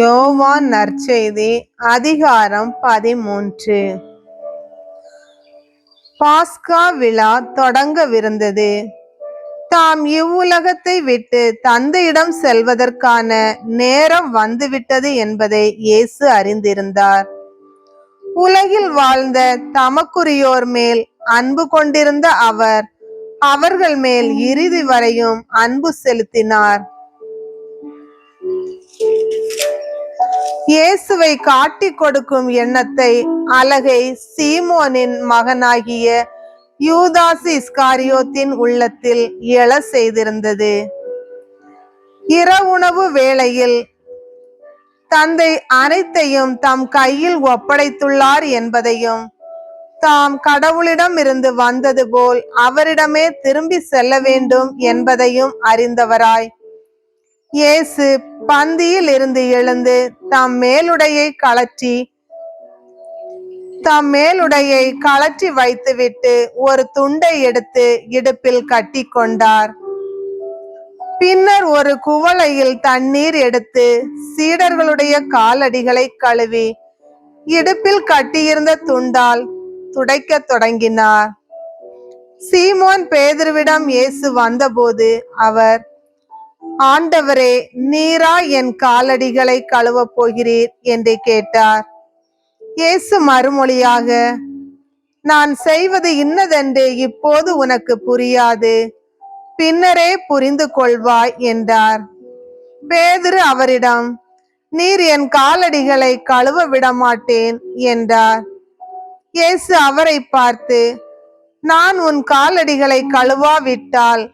யோவான் நற்செய்தி அதிகாரம் பதிமூன்று. பாஸ்கா விழா தொடங்கவிருந்தது. தாம் இவ்வுலகத்தை விட்டு தந்தையிடம் செல்வதற்கான நேரம் வந்துவிட்டது என்பதை இயேசு அறிந்திருந்தார். உலகில் வாழ்ந்த தமக்குரியோர் மேல் அன்பு கொண்டிருந்த அவர் அவர்கள் மேல் இறுதி வரையும் அன்பு செலுத்தினார். இயேசுவை காட்டி கொடுக்கும் எண்ணத்தை அழகை சீமோனின் மகனாகிய யூதாசி இஸ்காரியோத்தின் உள்ளத்தில் எழ செய்திருந்தது. இரவுணவு வேளையில் தந்தை அனைத்தையும் தம் கையில் ஒப்படைத்துள்ளார் என்பதையும் தாம் கடவுளிடம் இருந்து வந்தது போல் அவரிடமே திரும்பி செல்ல வேண்டும் என்பதையும் அறிந்தவராய் இயேசு பந்தியில் இருந்து எழுந்து தம் மேலுடையை கழற்றி தம் மேலுடையை கழற்றி வைத்துவிட்டு ஒரு துண்டை எடுத்து இடுப்பில் கட்டி கொண்டார் பின்னர் ஒரு குவளையில் தண்ணீர் எடுத்து சீடர்களுடைய காலடிகளை கழுவி இடுப்பில் கட்டியிருந்த துண்டால் துடைக்கத் தொடங்கினார். சீமோன் பேதர்விடம் இயேசு வந்தபோது அவர் ஆண்டவரே நீரா என் காலடிகளை கழுவப் போகிறீர் என்று கேட்டார். இயேசு மறுமொழியாக நான் செய்வது இன்னதென்று இப்போது உனக்கு புரியாது. பின்னரே புரிந்து கொள்வாய் என்றார். பேதுரு அவரிடம் நீர் என் காலடிகளை கழுவ விட மாட்டேன் என்றார். இயேசு அவரை பார்த்து நான் உன் காலடிகளை கழுவாவிட்டால்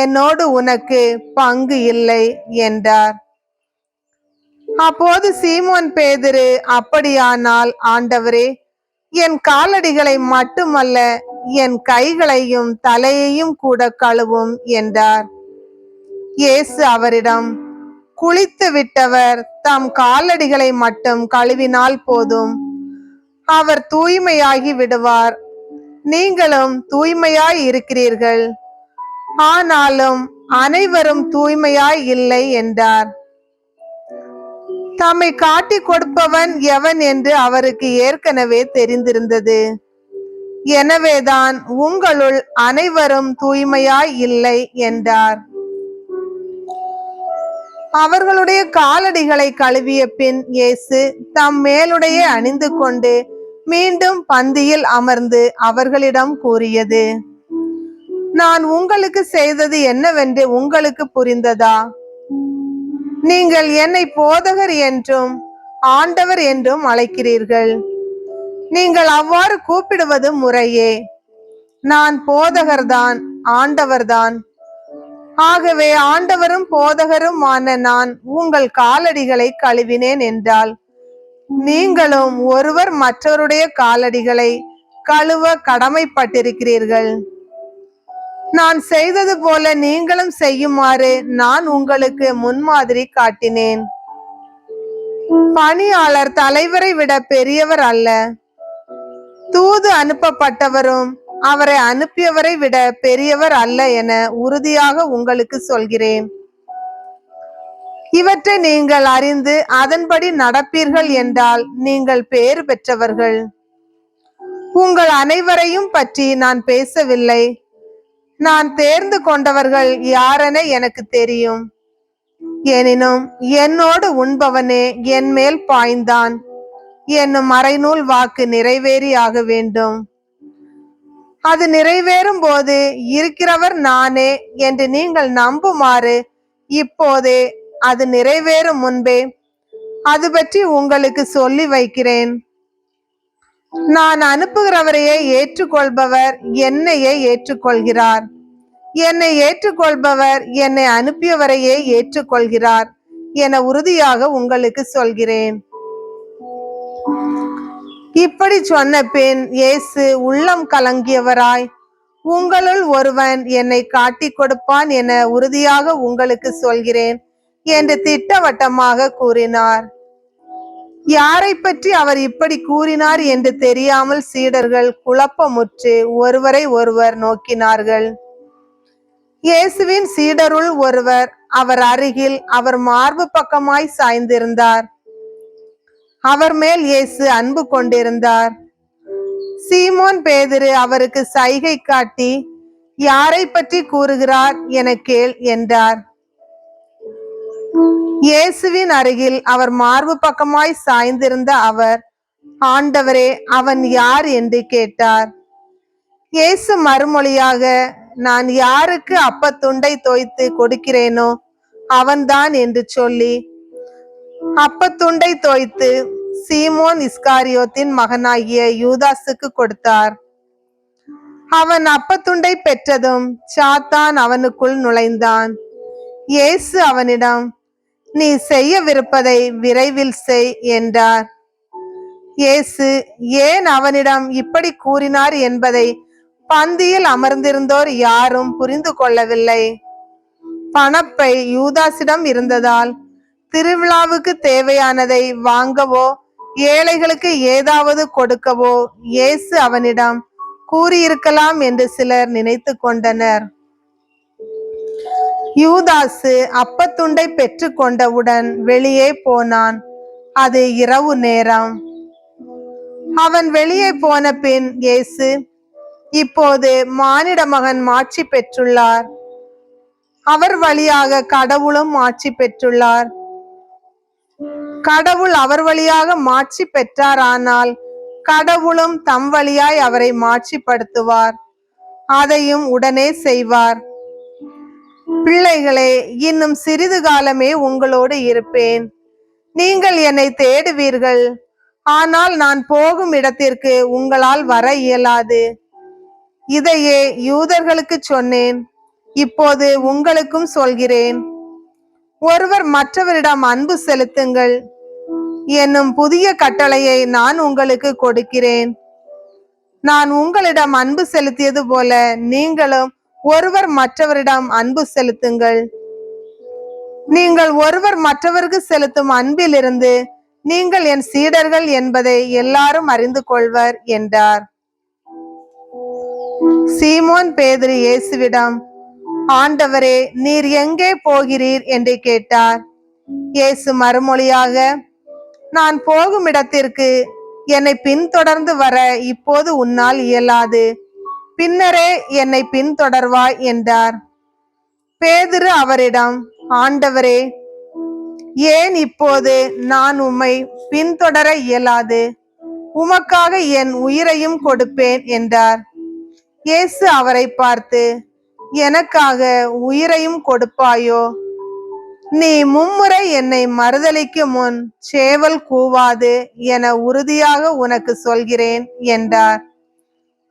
என்னோடு உனக்கு பங்கு இல்லை என்றார். அப்போது சீமோன் பேதிரு அப்படியானால் ஆண்டவரே என் காலடிகளை மட்டுமல்ல என் கைகளையும் தலையையும் கூட கழுவும் என்றார். இயேசு அவரிடம் குளித்து விட்டவர் தம் காலடிகளை மட்டும் கழுவினால் போதும். அவர் தூய்மையாகி விடுவார். நீங்களும் தூய்மையாய் இருக்கிறீர்கள். ஆனாலும் அனைவரும் தூய்மையாய் இல்லை என்றார். தம்மை காட்டி கொடுப்பவன் எவன் என்று அவருக்கு ஏற்கனவே தெரிந்திருந்தது. எனவேதான் உங்களுள் அனைவரும் தூய்மையாய் இல்லை என்றார். அவர்களுடைய காலடிகளை கழுவிய பின் இயேசு தம் மேலுடைய அணிந்து கொண்டு மீண்டும் பந்தியில் அமர்ந்து அவர்களிடம் கூறியது. நான் உங்களுக்கு செய்தது என்னவென்று உங்களுக்கு புரிந்ததா? நீங்கள் என்னை போதகர் என்றும் ஆண்டவர் என்றும் அழைக்கிறீர்கள். நீங்கள் அவ்வாறு கூப்பிடுவது முறையே. நான் போதகர்தான் ஆண்டவர்தான். ஆகவே ஆண்டவரும் போதகரும் ஆன நான் உங்கள் காலடிகளை கழுவினேன் என்றால் நீங்களும் ஒருவர் மற்றவருடைய காலடிகளை கழுவ கடமைப்பட்டிருக்கிறீர்கள். நான் செய்தது போல நீங்களும் செய்யுமாறு நான் உங்களுக்கு முன்மாதிரி காட்டினேன். பணியாளர் தலைவரை விட பெரியவர் அல்ல. தூது அனுப்பப்பட்டவரும் அவரை அனுப்பியவரை விட பெரியவர் அல்ல என உறுதியாக உங்களுக்கு சொல்கிறேன். இவற்றை நீங்கள் அறிந்து அதன்படி நடப்பீர்கள் என்றால் நீங்கள் பேறு பெற்றவர்கள். உங்கள் அனைவரையும் பற்றி நான் பேசவில்லை. நான் தேர்ந்து கொண்டவர்கள் யாரென எனக்கு தெரியும். எனினும் என்னோடு உண்பவனே என் மேல் பாய்ந்தான். என்னும் மறைநூல் வாக்கு நிறைவேறியாக வேண்டும். அது நிறைவேறும் போது இருக்கிறவர் நானே என்று நீங்கள் நம்புமாறு இப்போதே அது நிறைவேறும் முன்பே. அது பற்றி உங்களுக்கு சொல்லி வைக்கிறேன். நான் அனுப்புகிறவரையே ஏற்றுக்கொள்பவர் என்னையே ஏற்றுக்கொள்கிறார். என்னை ஏற்றுக்கொள்பவர் என்னை அனுப்பியவரையே ஏற்றுக்கொள்கிறார் என உறுதியாக உங்களுக்கு சொல்கிறேன். இப்படி சொன்ன பின் இயேசு உள்ளம் கலங்கியவராய் உங்களுள் ஒருவன் என்னை காட்டிக் கொடுப்பான் என உறுதியாக உங்களுக்கு சொல்கிறேன் என்று திட்டவட்டமாக கூறினார். யாரை பற்றி அவர் இப்படி கூறினார் என்று தெரியாமல் சீடர்கள் குழப்பமுற்று ஒருவரை ஒருவர் நோக்கினார்கள். இயேசுவின் சீடருள் ஒருவர் அவர் அருகில் அவர் மார்பு பக்கமாய் சாய்ந்திருந்தார். அவர் மேல் இயேசு அன்பு கொண்டிருந்தார். சீமோன் பேதிரு அவருக்கு சைகை காட்டி யாரை பற்றி கூறுகிறார்? என கேள் என்றார். இயேசுவின் அருகில் அவர் மார்பு பக்கமாய் சாய்ந்திருந்த அவர் ஆண்டவரே அவன் யார் என்று கேட்டார். இயேசு மறுமொழியாக நான் யாருக்கு அப்பத்துண்டை தோய்த்து கொடுக்கிறேனோ அவன்தான் என்று சொல்லி அப்பத்துண்டை தோய்த்து சீமோன் இஸ்காரியோத்தின் மகனாகிய யூதாஸுக்கு கொடுத்தார். அவன் அப்பத்துண்டை பெற்றதும் சாத்தான் அவனுக்குள் நுழைந்தான். இயேசு அவனிடம் நீ செய்யவிருப்பதை விரைவில் செய் என்றார். இயேசு ஏன் அவனிடம் இப்படி கூறினார் என்பதை பந்தியில் அமர்ந்திருந்தோர் யாரும் புரிந்து கொள்ளவில்லை. பணப்பை யூதாசிடம் இருந்ததால் திருவிழாவுக்கு தேவையானதை வாங்கவோ ஏழைகளுக்கு ஏதாவது கொடுக்கவோ இயேசு அவனிடம் கூறியிருக்கலாம் என்று சிலர் நினைத்து கொண்டனர். யூதாசு அப்பத்துண்டை பெற்று கொண்டவுடன் வெளியே போனான். அது இரவு நேரம். அவன் வெளியே போன பின் இயேசு இப்போது மானிட மகன் மாட்சி பெற்றுள்ளார். அவர் வழியாக கடவுளும் மாட்சி பெற்றுள்ளார். கடவுள் அவர் வழியாக மாட்சி பெற்றாரானால் கடவுளும் தம் வழியாய் அவரை மாட்சிப்படுத்துவார். அதையும் உடனே செய்வார். பிள்ளைகளே இன்னும் சிறிது காலமே உங்களோடு இருப்பேன். நீங்கள் என்னை தேடுவீர்கள். ஆனால் நான் போகும் இடத்திற்கு உங்களால் வர இயலாது. இதையே யூதர்களுக்கு சொன்னேன். இப்போது உங்களுக்கும் சொல்கிறேன். ஒருவர் மற்றவரிடம் அன்பு செலுத்துங்கள். என்னும் புதிய கட்டளையை நான் உங்களுக்கு கொடுக்கிறேன். நான் உங்களிடம் அன்பு செலுத்தியது போல நீங்களும் ஒருவர் மற்றவரிடம் அன்பு செலுத்துங்கள். நீங்கள் ஒருவர் மற்றவருக்கு செலுத்தும் அன்பிலிருந்து நீங்கள் என் சீடர்கள் என்பதை எல்லாரும் அறிந்து கொள்வர் என்றார். சீமோன் பேதிரி இயேசுவிடம் ஆண்டவரே நீர் எங்கே போகிறீர்? என்று கேட்டார். இயேசு மறுமொழியாக நான் போகும் இடத்திற்கு என்னை பின்தொடர்ந்து வர இப்போது உன்னால் இயலாது. பின்னரே என்னை பின்தொடர்வாய் என்றார். பேதிரு அவரிடம் ஆண்டவரே ஏன் இப்போது நான் உம்மை பின்தொடர இயலாது? உமக்காக என் உயிரையும் கொடுப்பேன் என்றார். இயேசு அவரை பார்த்து எனக்காக உயிரையும் கொடுப்பாயோ? நீ மும்முறை என்னை மறுதலிக்கு முன் சேவல் கூவாது என உறுதியாக உனக்கு சொல்கிறேன் என்றார்.